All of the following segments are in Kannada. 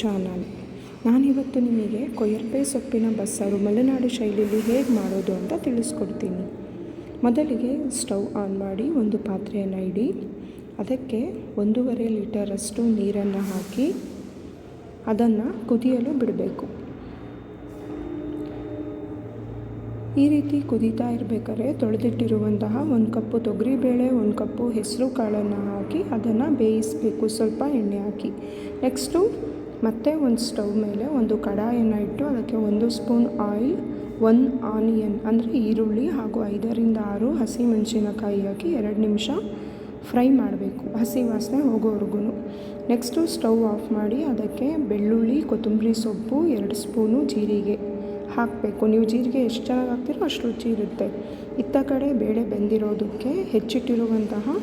ಚಾನಲ್. ನಾನಿವತ್ತು ನಿಮಗೆ ಕೊಯ್ಯರ್ಪೆ ಸೊಪ್ಪಿನ ಬಸ್ಸಾರು ಮಲೆನಾಡು ಶೈಲಿಯಲ್ಲಿ ಹೇಗೆ ಮಾಡೋದು ಅಂತ ತಿಳಿಸ್ಕೊಡ್ತೀನಿ. ಮೊದಲಿಗೆ ಸ್ಟವ್ ಆನ್ ಮಾಡಿ ಒಂದು ಪಾತ್ರೆಯನ್ನು ಇಡಿ, ಅದಕ್ಕೆ ಒಂದೂವರೆ ಲೀಟರಷ್ಟು ನೀರನ್ನು ಹಾಕಿ ಅದನ್ನು ಕುದಿಯಲು ಬಿಡಬೇಕು. ಈ ರೀತಿ ಕುದೀತಾ ಇರಬೇಕಾದ್ರೆ ತೊಳೆದಿಟ್ಟಿರುವಂತಹ ಒಂದು ಕಪ್ಪು ತೊಗರಿಬೇಳೆ, ಒಂದು ಕಪ್ಪು ಹೆಸರು ಕಾಳನ್ನು ಹಾಕಿ ಅದನ್ನು ಬೇಯಿಸಬೇಕು. ಸ್ವಲ್ಪ ಎಣ್ಣೆ ಹಾಕಿ. ನೆಕ್ಸ್ಟು ಮತ್ತೆ ಒಂದು ಸ್ಟವ್ ಮೇಲೆ ಒಂದು ಕಡಾಯನ್ನು ಇಟ್ಟು ಅದಕ್ಕೆ ಒಂದು ಸ್ಪೂನ್ ಆಯಿಲ್, ಒನ್ ಆನಿಯನ್, ಅಂದರೆ ಈರುಳ್ಳಿ ಹಾಗೂ ಐದರಿಂದ ಆರು ಹಸಿಮೆಣಸಿನಕಾಯಿ ಹಾಕಿ ಎರಡು ನಿಮಿಷ ಫ್ರೈ ಮಾಡಬೇಕು, ಹಸಿ ವಾಸನೆ ಹೋಗೋವರೆಗೂ ನೆಕ್ಸ್ಟು ಸ್ಟವ್ ಆಫ್ ಮಾಡಿ ಅದಕ್ಕೆ ಬೆಳ್ಳುಳ್ಳಿ, ಕೊತ್ತಂಬರಿ ಸೊಪ್ಪು, ಎರಡು ಸ್ಪೂನು ಜೀರಿಗೆ ಹಾಕಬೇಕು. ನೀವು ಜೀರಿಗೆ ಎಷ್ಟು ಚೆನ್ನಾಗಿ ಹಾಕ್ತೀರೋ ಅಷ್ಟು ರುಚಿ ಇರುತ್ತೆ. ಇತ್ತ ಕಡೆ ಬೇಳೆ ಬೆಂದಿರೋದಕ್ಕೆ ಹೆಚ್ಚಿಟ್ಟಿರುವಂತಹ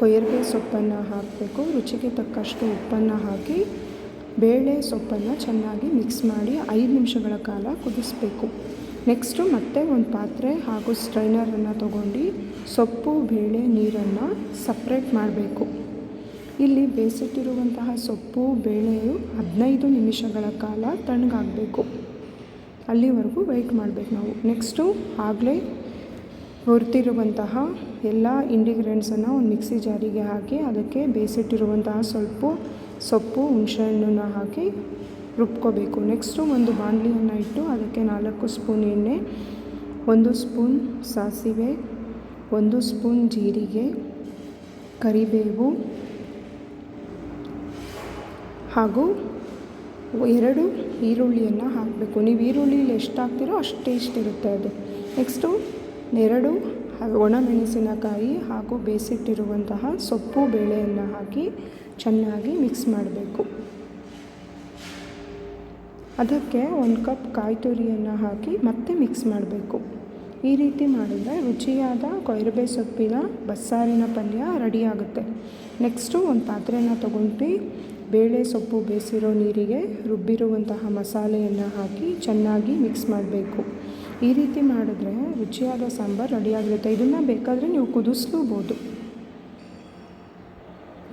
ಕೊಯ್ಯರ್ಗೆ ಸೊಪ್ಪನ್ನು ಹಾಕಬೇಕು. ರುಚಿಗೆ ತಕ್ಕಷ್ಟು ಉಪ್ಪನ್ನು ಹಾಕಿ ಬೇಳೆ ಸೊಪ್ಪನ್ನು ಚೆನ್ನಾಗಿ ಮಿಕ್ಸ್ ಮಾಡಿ ಐದು ನಿಮಿಷಗಳ ಕಾಲ ಕುದಿಸ್ಬೇಕು. ನೆಕ್ಸ್ಟು ಮತ್ತೆ ಒಂದು ಪಾತ್ರೆ ಹಾಗೂ ಸ್ಟ್ರೈನರನ್ನು ತಗೊಂಡು ಸೊಪ್ಪು, ಬೇಳೆ, ನೀರನ್ನು ಸಪ್ರೇಟ್ ಮಾಡಬೇಕು. ಇಲ್ಲಿ ಬೇಯಿಸಿಟ್ಟಿರುವಂತಹ ಸೊಪ್ಪು, ಬೇಳೆಯು ಹದಿನೈದು ನಿಮಿಷಗಳ ಕಾಲ ತಣ್ಣಗಾಗಬೇಕು. ಅಲ್ಲಿವರೆಗೂ ವೆಯ್ಟ್ ಮಾಡಬೇಕು ನಾವು. ನೆಕ್ಸ್ಟು ಆಗಲೇ ಹುರಿತಿರುವಂತಹ ಎಲ್ಲ ಇಂಡಿಗ್ರೆಂಟ್ಸನ್ನು ಒಂದು ಮಿಕ್ಸಿ ಜಾರಿಗೆ ಹಾಕಿ ಅದಕ್ಕೆ ಬೇಯಿಸಿಟ್ಟಿರುವಂತಹ ಸ್ವಲ್ಪ ಸೊಪ್ಪು, ಹುಣಸೆಹಣ್ಣನ್ನ ಹಾಕಿ ರುಬ್ಕೋಬೇಕು. ನೆಕ್ಸ್ಟು ಒಂದು ಬಾಣಲಿಯನ್ನು ಇಟ್ಟು ಅದಕ್ಕೆ ನಾಲ್ಕು ಸ್ಪೂನ್ ಎಣ್ಣೆ, ಒಂದು ಸ್ಪೂನ್ ಸಾಸಿವೆ, ಒಂದು ಸ್ಪೂನ್ ಜೀರಿಗೆ, ಕರಿಬೇವು ಹಾಗೂ ಎರಡು ಈರುಳ್ಳಿಯನ್ನು ಹಾಕಬೇಕು. ನೀವು ಈರುಳ್ಳಿಲಿ ಎಷ್ಟು ಹಾಕ್ತೀರೋ ಅಷ್ಟು ಟೇಸ್ಟ್ ಇರುತ್ತೆ ಅದು. ನೆಕ್ಸ್ಟು ಎರಡು ಒಣಮೆಣಸಿನಕಾಯಿ ಹಾಗೂ ಬೇಯಿಸಿಟ್ಟಿರುವಂತಹ ಸೊಪ್ಪು, ಬೇಳೆಯನ್ನು ಹಾಕಿ ಚೆನ್ನಾಗಿ ಮಿಕ್ಸ್ ಮಾಡಬೇಕು. ಅದಕ್ಕೆ ಒಂದು ಕಪ್ ಕಾಯಿ ತುರಿಯನ್ನು ಹಾಕಿ ಮತ್ತೆ ಮಿಕ್ಸ್ ಮಾಡಬೇಕು. ಈ ರೀತಿ ಮಾಡಿದರೆ ರುಚಿಯಾದ ಕೊಯರ್ಬೆ ಸೊಪ್ಪಿನ ಬಸ್ಸಾರಿನ ಪಲ್ಯ ರೆಡಿಯಾಗುತ್ತೆ ನೆಕ್ಸ್ಟು ಒಂದು ಪಾತ್ರೆನ ತೊಗೊಂಡು ಬೇಳೆ ಸೊಪ್ಪು ಬೇಯಿಸಿರೋ ನೀರಿಗೆ ರುಬ್ಬಿರುವಂತಹ ಮಸಾಲೆಯನ್ನು ಹಾಕಿ ಚೆನ್ನಾಗಿ ಮಿಕ್ಸ್ ಮಾಡಬೇಕು. ಈ ರೀತಿ ಮಾಡಿದ್ರೆ ರುಚಿಯಾದ ಸಾಂಬಾರು ರೆಡಿಯಾಗಿರುತ್ತೆ ಇದನ್ನು ಬೇಕಾದರೆ ನೀವು ಕುದಿಸ್ಲೂಬೋದು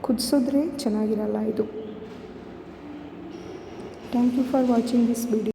ಕುದಿಸಿದ್ರೆ ಚೆನ್ನಾಗಿರಲ್ಲ ಇದು. Thank you for watching this video